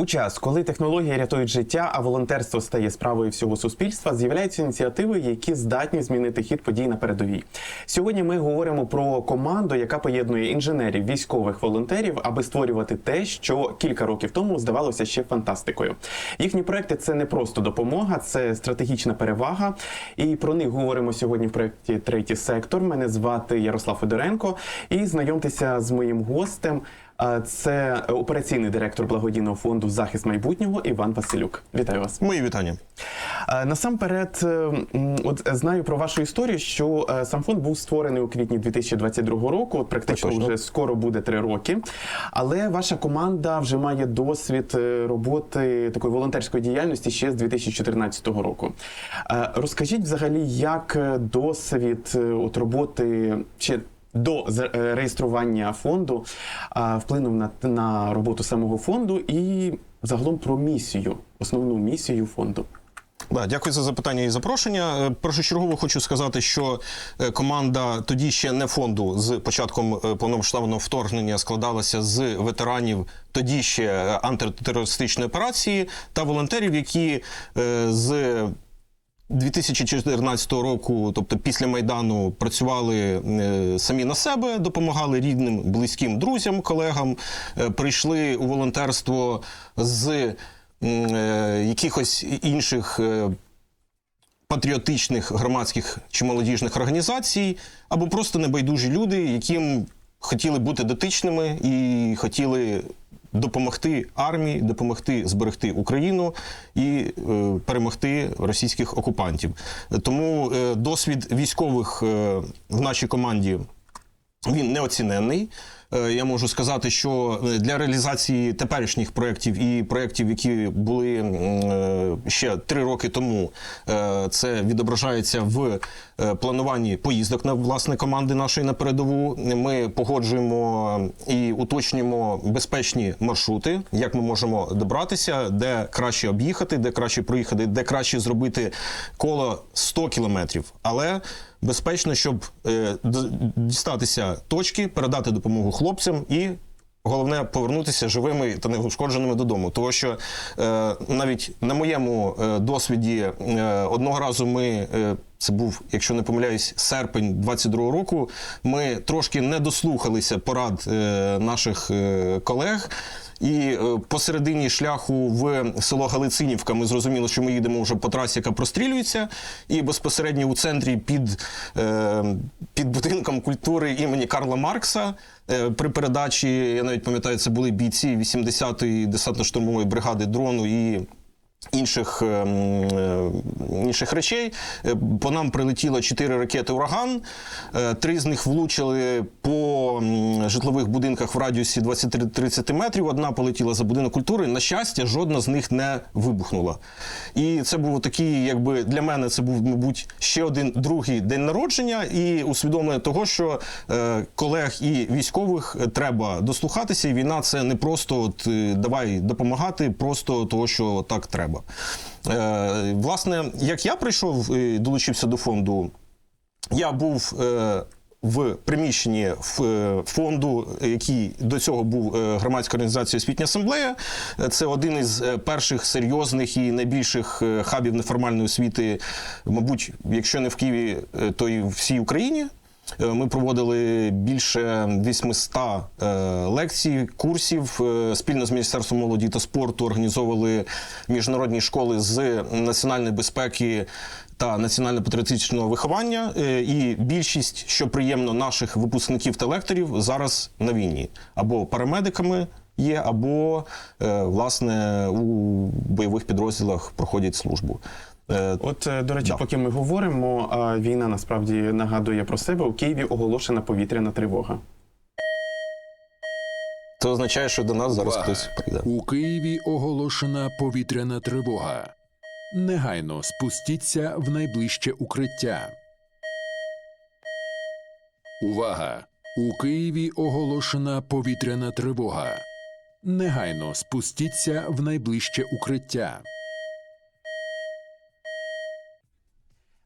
У час, коли технології рятують життя, а волонтерство стає справою всього суспільства, з'являються ініціативи, які здатні змінити хід подій на передовій. Сьогодні ми говоримо про команду, яка поєднує інженерів, військових волонтерів, аби створювати те, що кілька років тому здавалося ще фантастикою. Їхні проекти це не просто допомога, це стратегічна перевага. І про них говоримо сьогодні в проєкті Третій сектор. Мене звати Ярослав Федоренко. І знайомтеся з моїм гостем. Це операційний директор благодійного фонду Захист майбутнього Іван Василюк. Вітаю вас. Мої вітання. Насамперед, е, от знаю про вашу історію, що е, сам фонд був створений у квітні 2022 року. От практично вже скоро буде три роки. Але ваша команда вже має досвід е, роботи такої волонтерської діяльності ще з 2014 року. Розкажіть взагалі, як е, досвід от роботи ще до е, реєстрування фонду вплинув на, на роботу самого фонду і загалом про місію, основну місію фонду. Да, дякую за запитання і запрошення. Е, Першочергово хочу сказати, що е, команда тоді ще не фонду з початком повномасштабного вторгнення складалася з ветеранів тоді ще антитерористичної операції та волонтерів, які з 2014 року, тобто після майдану, працювали е, самі на себе, допомагали рідним, близьким друзям, колегам, е, прийшли у волонтерство з е, якихось інших. Патріотичних громадських чи молодіжних організацій, або просто небайдужі люди, яким хотіли бути дотичними і хотіли допомогти армії, допомогти зберегти Україну і е, перемогти російських окупантів. Тому е, досвід військових е, в нашій команді він неоціненний. Е, Я можу сказати, що е, для реалізації теперішніх проєктів і проєктів, які були е, ще три роки тому, це відображається в плануванні поїздок на власне команди нашої на передову. Ми погоджуємо і уточнюємо безпечні маршрути, як ми можемо добратися, де краще об'їхати, де краще проїхати, де краще зробити коло 100 кілометрів. Але безпечно, щоб е, дістатися точки, передати допомогу хлопцям і. Головне повернутися живими та неушкодженими додому. Тому що е, навіть на моєму е, досвіді е, одного разу ми, е, це був, якщо не помиляюсь, серпень 22-го року. Ми трошки не дослухалися порад е, наших е, колег. І е, посередині шляху в село Галицинівка ми зрозуміли, що ми їдемо вже по трасі, яка прострілюється, і безпосередньо у центрі під, під будинком культури імені Карла Маркса. При передачі, я навіть пам'ятаю, це були бійці 80-ї десантно-штурмової бригади дрону і інших, ем, е, інших речей. Е, По нам прилетіло чотири ракети ураган. Е, Три з них влучили по житлових будинках в радіусі 20-30 метрів. Одна полетіла за будинок культури. На щастя, жодна з них не вибухнула. І це був такий, якби для мене це був, мабуть, ще один другий день народження, і усвідомлення того, що колег і військових треба дослухатися. І війна це не просто от, давай допомагати, просто того, що так треба. Е, власне, як я прийшов і долучився до фонду, я був е, в приміщенні ф- е, фонду, який до цього був громадська організація Освітня асамблея. Це один із перших серйозних і найбільших хабів неформальної освіти, мабуть, якщо не в Києві, то і в всій Україні. Е, Ми проводили більше 800 е, лекцій, курсів е, спільно з Міністерством молоді та спорту організовували міжнародні школи з національної безпеки та національно-патріотичного виховання. І більшість, що приємно, наших випускників та лекторів зараз на війні або парамедиками є, або власне у бойових підрозділах проходять службу. Е, От, е, до речі, Да. поки ми говоримо, а, війна насправді нагадує про себе. У Києві оголошена повітряна тривога. Це означає, що до нас зараз хтось прийде. У Києві оголошена повітряна тривога. Негайно спустіться в найближче укриття. Увага! У Києві оголошена повітряна тривога. Негайно спустіться в найближче укриття.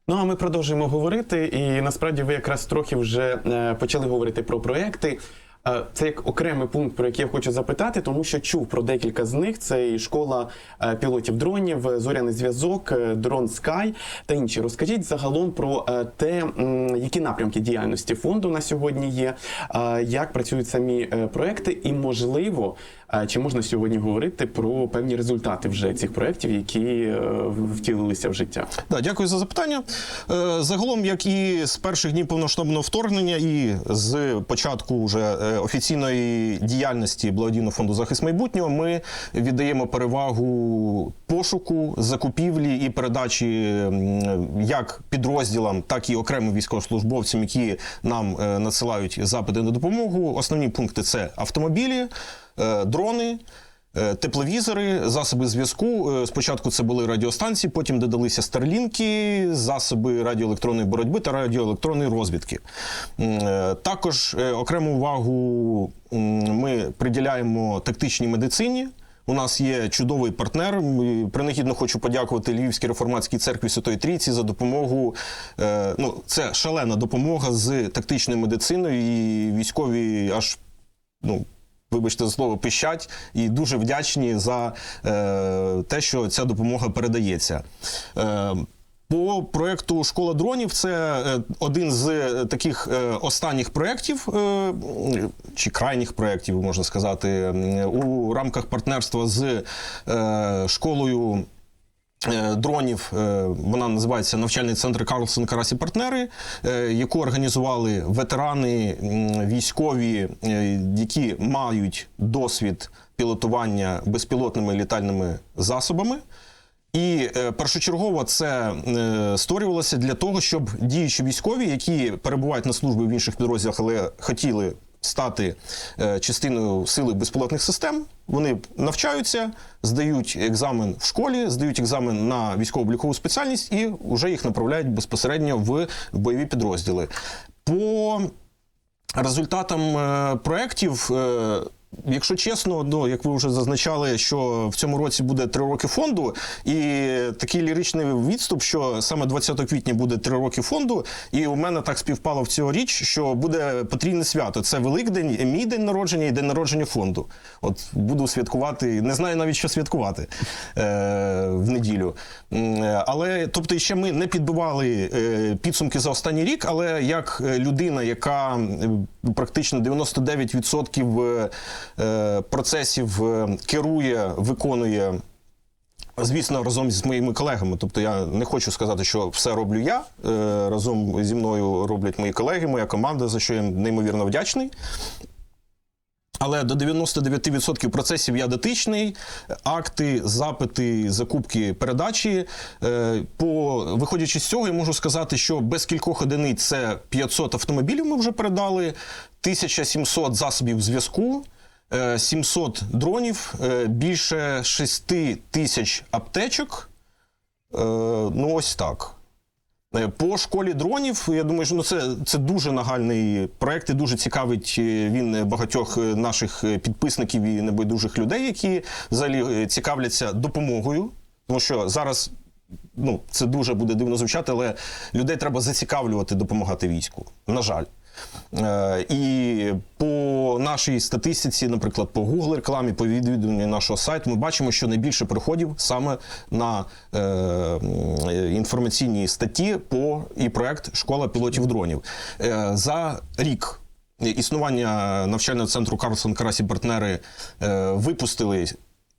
Ну а ми продовжуємо говорити. І насправді ви якраз трохи вже е, почали говорити про проекти. Е, Це як окремий пункт, про який я хочу запитати, тому що чув про декілька з них: це і школа е, пілотів дронів, зоряний зв'язок, дрон Sky та інші. Розкажіть загалом про те, які напрямки діяльності фонду на сьогодні є, як працюють самі проекти, і можливо, чи можна сьогодні говорити про певні результати вже цих проєктів, які е, втілилися в життя. Да, дякую за запитання. Е, Загалом, як і з перших днів повноштабного вторгнення, і з початку вже е, офіційної діяльності благодійного фонду захист майбутнього, ми віддаємо перевагу пошуку, закупівлі і передачі як підрозділам, так і окремим військовослужбовцям, які нам надсилають запити на допомогу. Основні пункти це автомобілі, дрони. Е, Тепловізори, засоби зв'язку. Е, Спочатку це були радіостанції, потім додалися старлінки, засоби радіоелектронної боротьби та радіоелектронної розвідки. Е, Також е, окрему увагу ми приділяємо тактичній медицині. У нас є чудовий партнер. Принагідно хочу подякувати Львівській реформатській церкві Святої Трійці за допомогу. Е, Ну, це шалена допомога з тактичною медициною, і військові аж ну. Вибачте за слово, пищать і дуже вдячні за е, те, що ця допомога передається. Е, по проєкту Школа дронів це е, один з е, таких е, останніх проєктів, чи крайніх проєктів, можна сказати, у рамках партнерства з школою. Е, Дронів е, вона називається навчальний центр Карлсон Карасі партнери, е, яку організували ветерани військові, які мають досвід пілотування безпілотними літальними засобами. І першочергово це створювалося для того, щоб діючі військові, які перебувають на службі в інших підрозділах, але хотіли стати е, частиною сили безпілотних систем, вони навчаються, здають екзамен в школі, здають екзамен на військово-облікову спеціальність і вже їх направляють безпосередньо в бойові підрозділи. По результатам е, проєктів. Якщо чесно, ну як ви вже зазначали, що в цьому році буде три роки фонду, і такий ліричний відступ, що саме 20 квітня буде три роки фонду, і у мене так співпало в цього річ, що буде потрійне свято. Це Великдень, мій день народження і день народження фонду. От буду святкувати, не знаю навіть що святкувати е, в неділю. Але тобто, ще ми не підбивали е, підсумки за останній рік, але як людина, яка е, практично 99% е, е, процесів е, керує, виконує. Звісно, разом з моїми колегами. Тобто я не хочу сказати, що все роблю я. Е, Разом зі мною роблять мої колеги, моя команда, за що я неймовірно вдячний. Але до 99% процесів я дотичний. Акти, запити, закупки, передачі. Е, По виходячи з цього, я можу сказати, що без кількох одиниць це 500 автомобілів ми вже передали, 1700 засобів зв'язку. Е, 700 дронів, е, більше 6 тисяч аптечок. Е, Ну, ось так. Е, По школі дронів, я думаю, що ну, це, це дуже нагальний проект і дуже цікавить е, він багатьох е, наших е, підписників і небайдужих людей, які взагалі е, цікавляться допомогою. Тому що зараз ну, це дуже буде дивно звучати, але людей треба зацікавлювати допомагати війську. На жаль. Е, І по нашій статистиці, наприклад, по Google рекламі, по відвідуванню нашого сайту, ми бачимо, що найбільше приходів саме на е, інформаційні статті по і проект Школа пілотів дронів. Е, За рік існування навчального центру Карлсон Карасі партнери е, випустили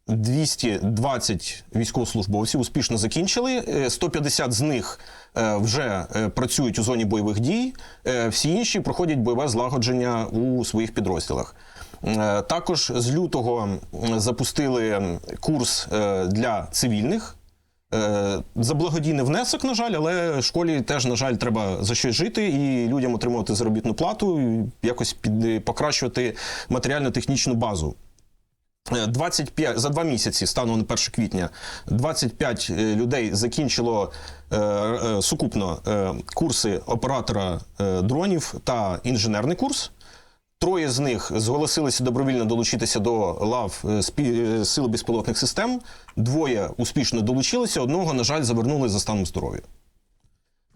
220 військовослужбовців успішно закінчили. Е, 150 з них е, вже е, працюють у зоні бойових дій. е, Всі інші проходять бойове злагодження у своїх підрозділах. Е, Також з лютого запустили курс е, для цивільних. Е, За благодійний внесок, на жаль, але школі теж, на жаль, треба за щось жити і людям отримувати заробітну плату, і якось під, покращувати матеріально-технічну базу. Е, 25, за два місяці, станом на 1 квітня, 25 е, людей закінчило е, е, сукупно е, курси оператора е, дронів та інженерний курс. Троє з них зголосилися добровільно долучитися до лав е, е, сил безпілотних систем. Двоє успішно долучилися, одного, на жаль, завернули за станом здоров'я.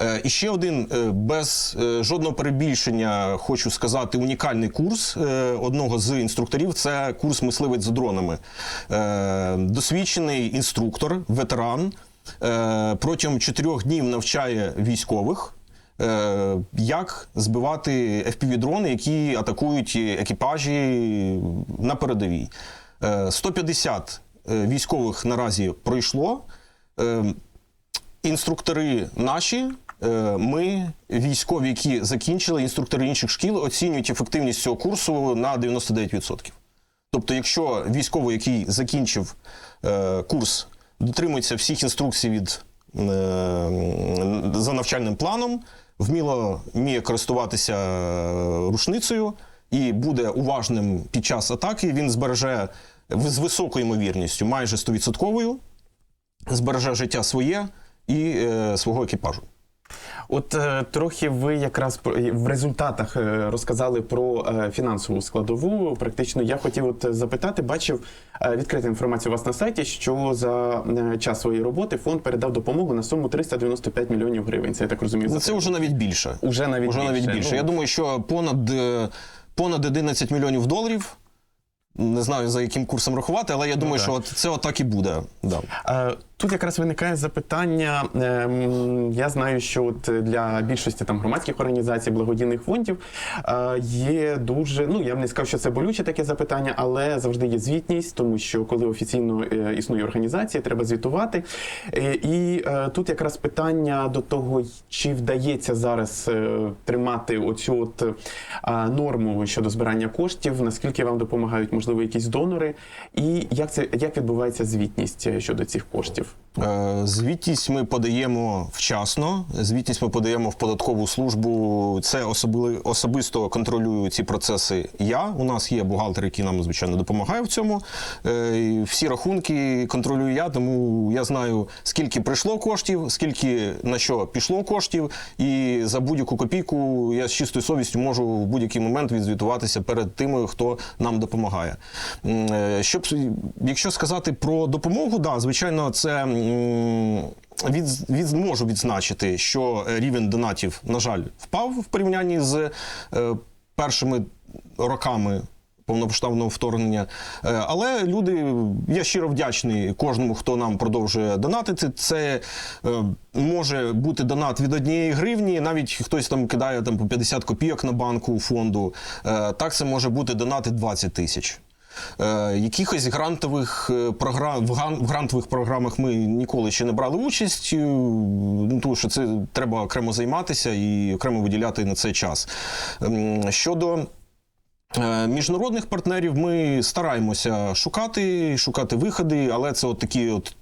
Е, І ще один е, без е, жодного перебільшення, хочу сказати, унікальний курс одного з інструкторів це курс мисливець за дронами. Досвідчений інструктор, ветеран, протягом чотирьох днів навчає військових. Як збивати FPV-дрони, які атакують екіпажі на передовій? Е, 150 е, військових наразі пройшло. Інструктори наші, ми, військові, які закінчили, інструктори інших шкіл, оцінюють ефективність цього курсу на 99%. Тобто, якщо військовий, який закінчив е, курс, дотримується всіх інструкцій від, е, за навчальним планом, вміло вміє користуватися е, рушницею і буде уважним під час атаки, він збереже з високою ймовірністю, майже 100%, збереже життя своє і е, свого екіпажу. От е, трохи ви якраз про- в результатах е, розказали про е, фінансову складову. Практично я хотів от запитати, бачив е, відкрита інформація у вас на сайті, що за е, час своєї роботи фонд передав допомогу на суму 395 мільйонів гривень. Це я так розумію. Ну, за це вже навіть більше. Уже навіть Уже навіть більше. більше. Ну, Я думаю, що понад, е, понад 11 мільйонів доларів. Не знаю за яким курсом рахувати, але я думаю, так. що от це отак і буде. Да. Е, Тут якраз виникає запитання. ем, Я знаю, що от для більшості там громадських організацій, благодійних фондів е, є дуже. Ну я б не сказав, що це болюче таке запитання, але завжди є звітність, тому що коли офіційно е, існує організація, треба звітувати. Е, І тут якраз питання до того, чи вдається зараз тримати оцю от норму щодо збирання коштів, наскільки вам допомагають, можливо, якісь донори, і як це як відбувається звітність щодо цих коштів? Е, Звітність ми подаємо вчасно. Звітність ми подаємо в податкову службу. Це особили, особисто контролюю ці процеси. Я у нас є бухгалтер, який нам звичайно допомагає в цьому. Е, Всі рахунки контролюю я, тому я знаю скільки прийшло коштів, скільки на що пішло коштів, і за будь-яку копійку я з чистою совістю можу в будь-який момент відзвітуватися перед тими, хто нам допомагає. Е, Щоб якщо сказати про допомогу, да, звичайно, це м, від, від, можу відзначити, що рівень донатів, на жаль, впав в порівнянні з е, першими роками. Повномасштабного вторгнення, Е, але люди, я щиро вдячний кожному, хто нам продовжує донатити. Це е, може бути донат від однієї гривні, навіть хтось там кидає там по 50 копійок на банку фонду. Так це може бути донати 20 тисяч. Е, якихось грантових е, програм в грантових програмах ми ніколи ще не брали участь, е, ну, тому що це треба окремо займатися і окремо виділяти на це час. Ем, Щодо Міжнародних партнерів ми стараємося шукати, шукати виходи, але це от такі от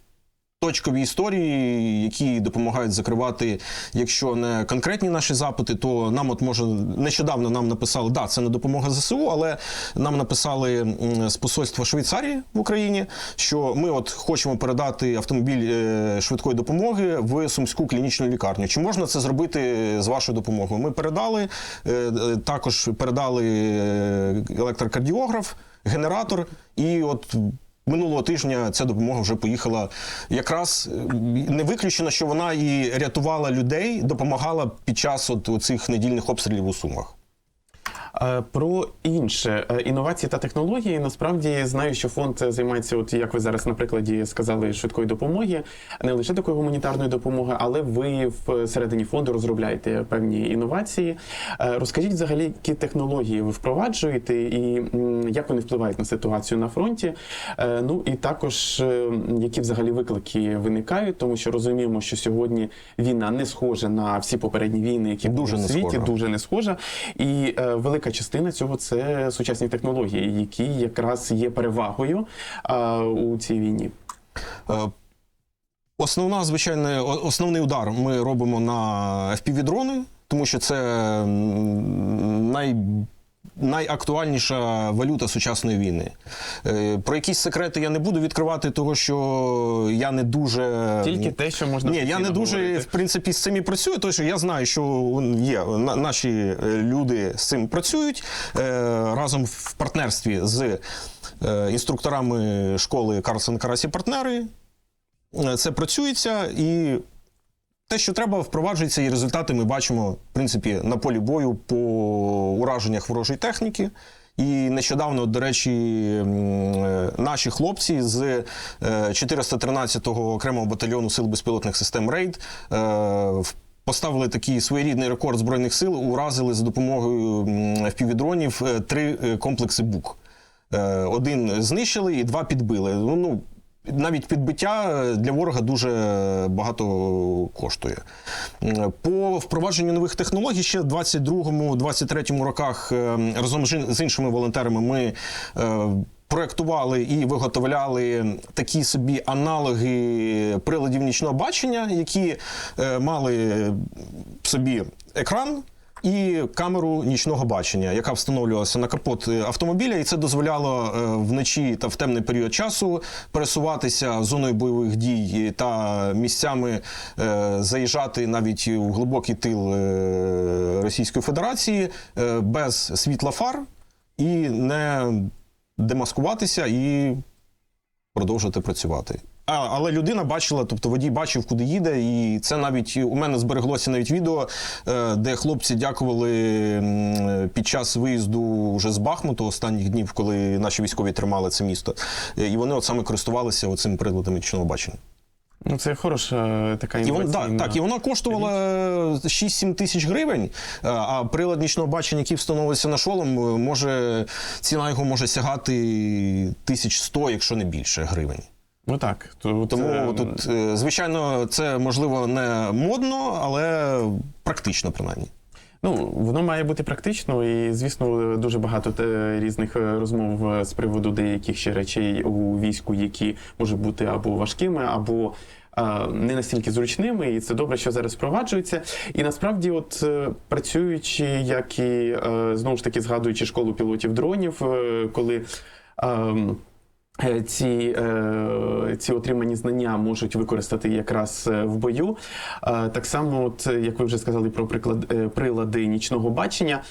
точкові історії, які допомагають закривати, якщо не конкретні наші запити, то нам от може нещодавно нам написали, да, це не допомога ЗСУ, але нам написали з посольства Швейцарії в Україні, що ми от хочемо передати автомобіль е, швидкої допомоги в Сумську клінічну лікарню. Чи можна це зробити з вашою допомогою? Ми передали, е, е, також передали е, електрокардіограф, генератор, і от Минулого тижня ця допомога вже поїхала. Якраз не виключено, що вона і рятувала людей, допомагала під час от цих недільних обстрілів у Сумах. Е, Про інше Е, інновації та технології насправді знаю, що фонд займається, от як ви зараз на прикладі сказали, швидкої допомоги, не лише такої гуманітарної допомоги, але ви всередині фонду розробляєте певні інновації. Е, Розкажіть взагалі, які технології ви впроваджуєте, і як вони впливають на ситуацію на фронті. Е, Ну і також е, які взагалі виклики виникають, тому що розуміємо, що сьогодні війна не схожа на всі попередні війни, які Дуже в світі, схожа. дуже не схожа. І е, велика частина цього це сучасні технології, які якраз є перевагою а, у цій війні. Е, Основна, звичайно, основний удар ми робимо на FPV-дрони, тому що це най, найактуальніша валюта сучасної війни. Е, Про якісь секрети я не буду відкривати, того що я не дуже. Тільки те, що можна Ні, я не дуже говорити. в принципі з цим і працюю, тому що я знаю, що є наші е, люди з цим працюють е, разом в партнерстві з інструкторами школи Карлсон Карасі партнери. Це працюється і. Те, що треба, впроваджується, і результати ми бачимо, в принципі, на полі бою по ураженнях ворожої техніки. І нещодавно, до речі, е, наші хлопці з е, 413-го окремого батальйону сил безпілотних систем Рейд е, поставили такий своєрідний рекорд збройних сил, уразили за допомогою впівдронів е, три е, комплекси БУК. Е, Один знищили і два підбили. Ну, навіть підбиття е, для ворога дуже багато коштує. По впровадженню нових технологій ще в 22-23 роках е, разом з іншими волонтерами ми. е, Проектували і виготовляли такі собі аналоги приладів нічного бачення, які е, мали собі екран і камеру нічного бачення, яка встановлювалася на капот е, автомобіля, і це дозволяло е, вночі та в темний період часу пересуватися зоною бойових дій та місцями е, заїжджати навіть у глибокий тил Російської Федерації без світла фар і не демаскуватися і продовжувати працювати. А, але людина бачила, тобто водій бачив, куди їде, і це навіть у мене збереглося навіть відео, е, де хлопці дякували під час виїзду вже з Бахмуту останніх днів, коли наші військові тримали це місто. Е, І вони от саме користувалися оцим приладом нічного бачення. Ну, це хороша е, така І вон, да, так, і вона коштувала 6-7 тисяч гривень, а прилад нічного бачення, який встановлюється на шолом, може ціна його може сягати 1100, якщо не більше гривень. Ну так. То, Тому це- тут, е, звичайно, це можливо не модно, але практично принаймні. Ну, воно має бути практично, і звісно, дуже багато те, різних е, розмов е, з приводу деяких ще речей у війську, які можуть бути або важкими, або е, не настільки зручними, і це добре, що зараз впроваджується. І насправді, от е, працюючи, як і е, знову ж таки згадуючи школу пілотів дронів, е, коли. Е, Ці, е, ці отримані знання можуть використати якраз е, в бою. Так само, от, як ви вже сказали про приклад, прилади нічного бачення,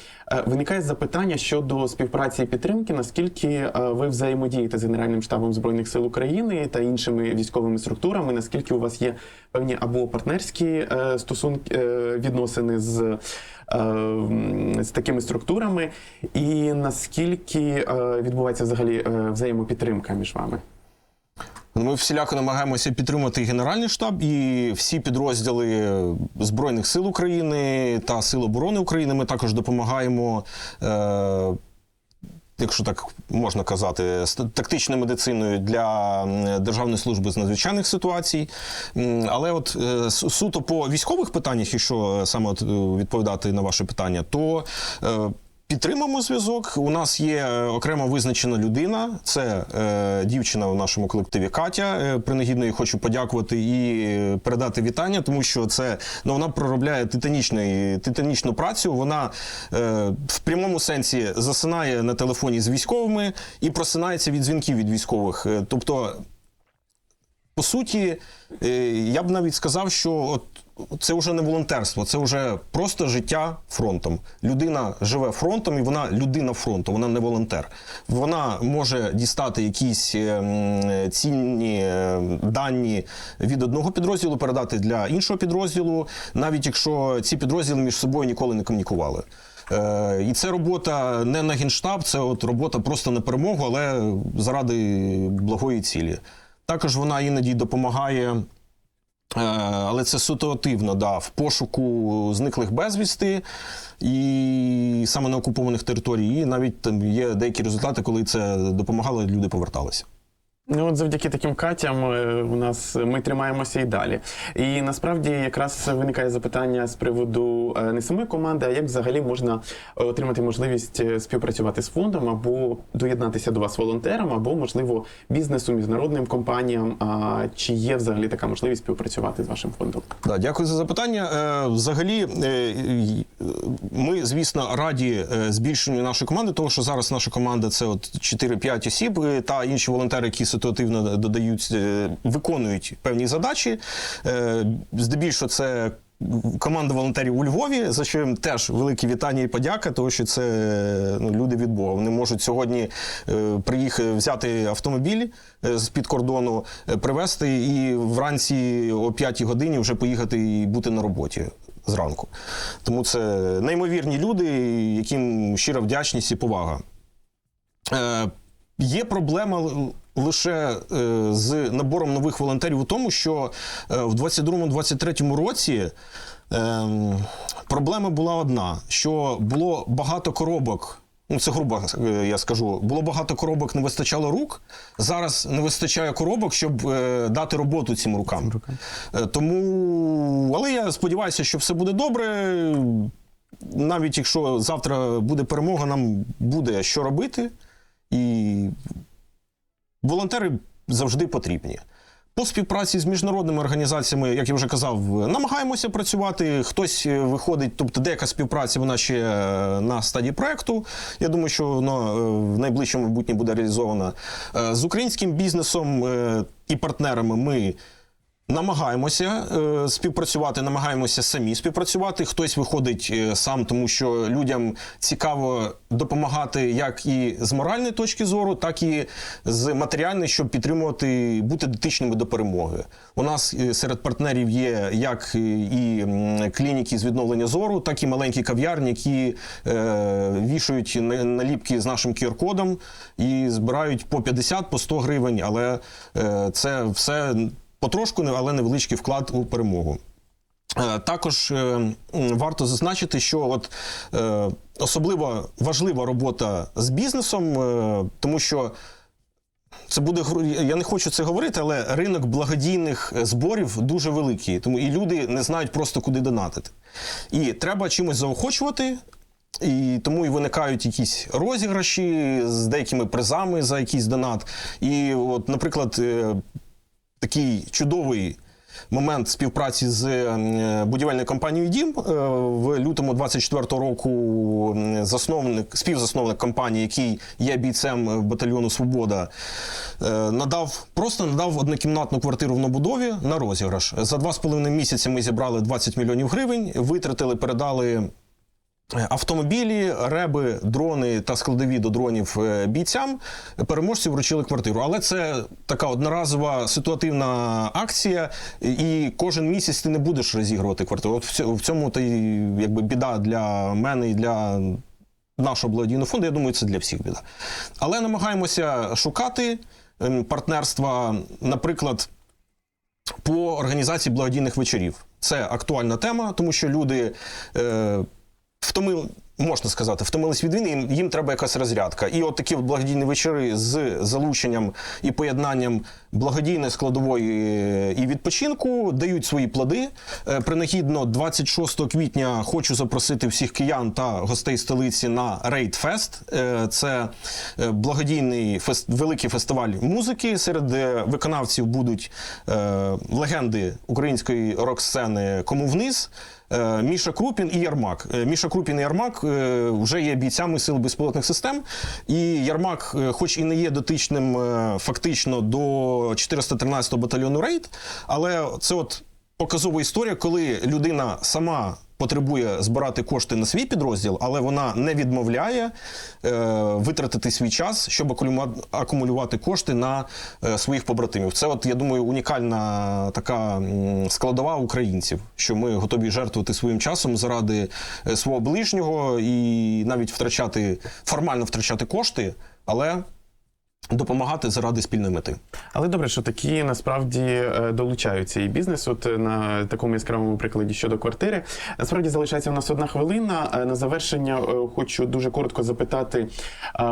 виникає запитання щодо співпраці і підтримки, наскільки ви взаємодієте з Генеральним штабом Збройних сил України та іншими військовими структурами, наскільки у вас є певні або партнерські стосунки відносини з. Е, З такими структурами, і наскільки е, відбувається взагалі е, взаємопідтримка між вами? Ми всіляко намагаємося підтримати Генеральний штаб і всі підрозділи Збройних сил України та Сил оборони України. Ми також допомагаємо. Е- Якщо так можна казати, тактичною медициною для Державної служби з надзвичайних ситуацій. Але от е, суто по військових питаннях, якщо саме от, е, відповідати на ваше питання, то е, Підтримуємо зв'язок. У нас є е, окремо визначена людина. Це е, дівчина в нашому колективі Катя. Е, принагідно їй хочу подякувати і е, передати вітання, тому що це ну вона проробляє титанічний, титанічну працю. Вона е, в прямому сенсі засинає на телефоні з військовими і просинається від дзвінків від військових. Е, Тобто по суті, е, я б навіть сказав, що от це вже не волонтерство, це вже просто життя фронтом. Людина живе фронтом, і вона людина фронту, вона не волонтер. Вона може дістати якісь е, цінні е, дані від одного підрозділу, передати для іншого підрозділу, навіть якщо ці підрозділи між собою ніколи не комунікували. Е, І це робота не на генштаб, це от робота просто на перемогу, але заради благої цілі. Також вона іноді допомагає. Е, Але це ситуативно, да, в пошуку зниклих безвісти і саме на окупованих територіях. І навіть там є деякі результати, коли це допомагало, люди поверталися. Ну, от завдяки таким катям е, у нас ми тримаємося і далі. І насправді якраз виникає запитання з приводу е, не самої команди, а як взагалі можна е, отримати можливість е, співпрацювати з фондом або доєднатися до вас волонтером, або можливо бізнесу, міжнародним компаніям. А чи є взагалі така можливість співпрацювати з вашим фондом? Да, дякую за запитання. Е, Взагалі, е, ми, звісно, раді е, збільшенню нашої команди, тому що зараз наша команда це от 4-5 осіб, е, та інші волонтери, які ситуативно додають, е, виконують певні задачі. Е, Здебільшого це команда волонтерів у Львові, за що їм теж велике вітання і подяка, тому що це ну, люди від Бога. Вони можуть сьогодні е, приїхати взяти автомобіль з під кордону, привезти і вранці о 5 годині вже поїхати і бути на роботі. Зранку. Тому це неймовірні люди, яким щира вдячність і повага. Е, Є проблема лише е, з набором нових волонтерів у тому, що е, в 22-23 році е, проблема була одна: що було багато коробок. Ну, це грубо е, я скажу. Було багато коробок, не вистачало рук. Зараз не вистачає коробок, щоб е, дати роботу цим рукам. Е, Тому, але я сподіваюся, що все буде добре. Навіть якщо завтра буде перемога, нам буде що робити. І волонтери завжди потрібні. По співпраці з міжнародними організаціями, як я вже казав, намагаємося працювати. Хтось е, виходить, тобто деяка співпраця вона ще е, на стадії проекту. Я думаю, що воно е, в найближчому майбутнє буде реалізовано. З українським бізнесом і партнерами ми Намагаємося е, співпрацювати, намагаємося самі співпрацювати. Хтось виходить е, сам, тому що людям цікаво допомагати як і з моральної точки зору, так і з матеріальної, щоб підтримувати, бути дотичними до перемоги. У нас е, серед партнерів є як і клініки з відновлення зору, так і маленькі кав'ярні, які е, вішають на- наліпки з нашим QR-кодом і збирають по 50, по 100 гривень, але е, це все потрошку, але невеличкий вклад у перемогу. Е, Також е, варто зазначити, що от е, особливо важлива робота з бізнесом, тому що це буде я не хочу це говорити, але ринок благодійних зборів дуже великий, тому і люди не знають просто куди донатити. І треба чимось заохочувати. І тому і виникають якісь розіграші з деякими призами за якийсь донат. І, от, наприклад, такий чудовий момент співпраці з е, будівельною компанією Дім Е, в лютому 24-го року засновник, співзасновник компанії, який є бійцем батальйону Свобода, е, надав просто надав однокімнатну квартиру в новбудові на розіграш. За два з половиною місяці ми зібрали 20 мільйонів гривень, витратили, передали. Автомобілі, реби, дрони та складові до дронів е, бійцям переможці вручили квартиру. Але це така одноразова ситуативна акція, і кожен місяць ти не будеш розігрувати квартиру. От в цьому- та якби біда для мене і для нашого благодійного фонду. Я думаю, це для всіх біда. Але намагаємося шукати ем, партнерства, наприклад по організації благодійних вечорів. Це актуальна тема, тому що люди е, втомили. Можна сказати, втомились від війни, їм, треба якась розрядка. І от такі от благодійні вечори з залученням і поєднанням благодійної складової і відпочинку дають свої плоди. Е, Принагідно, 26 квітня хочу запросити всіх киян та гостей столиці на Рейд Фест. Е, Це е, благодійний фест, великий фестиваль музики. Серед е, виконавців будуть легенди української рок-сцени Кому вниз. Е, Міша Крупін і Ярмак. Е, Міша Крупін і Ярмак е, вже є бійцями сил безпілотних систем. І Ярмак, хоч і не є дотичним фактично до 413-го батальйону Рейд, але це от показова історія, коли людина сама. Потребує збирати кошти на свій підрозділ, але вона не відмовляє е, витратити свій час, щоб акумулювати, кошти на е, своїх побратимів. Це, от я думаю, унікальна така складова українців, що ми готові жертвувати своїм часом заради е, свого ближнього і навіть втрачати формально втрачати кошти, але допомагати заради спільної мети. Але добре, що такі насправді е, долучаються і бізнес. От е, на такому яскравому прикладі щодо квартири. Насправді залишається у нас одна хвилина. Е, На завершення хочу дуже коротко запитати.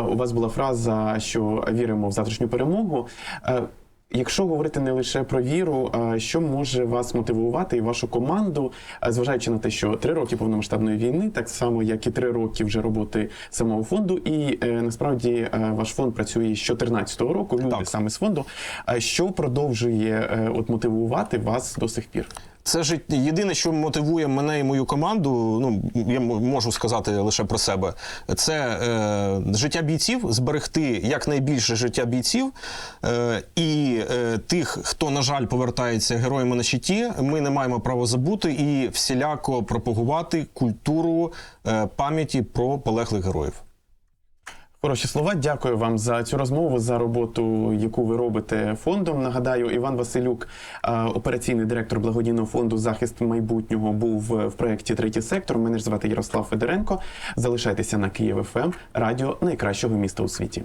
У вас була фраза, що віримо в завтрашню перемогу. Якщо говорити не лише про віру, а що може вас мотивувати і вашу команду, зважаючи на те, що три роки повномасштабної війни, так само як і три роки вже роботи самого фонду, і е, насправді е, ваш фонд працює з 2014 року. Люди Так. саме з фонду. Що продовжує е, от мотивувати вас до сих пір? Це ж єдине, що мотивує мене і мою команду. Ну я можу сказати лише про себе. Це е, життя бійців, зберегти якнайбільше життя бійців. Е, і е, тих, хто, на жаль, повертається героями на щиті, ми не маємо права забути і всіляко пропагувати культуру е, пам'яті про полеглих героїв. Хороші слова. Дякую вам за цю розмову, за роботу, яку ви робите фондом. Нагадаю, Іван Василюк, е, операційний директор благодійного фонду захист майбутнього, був в проєкті Третій сектор. Мене ж звати Ярослав Федоренко. Залишайтеся на Київ ФМ, радіо найкращого міста у світі.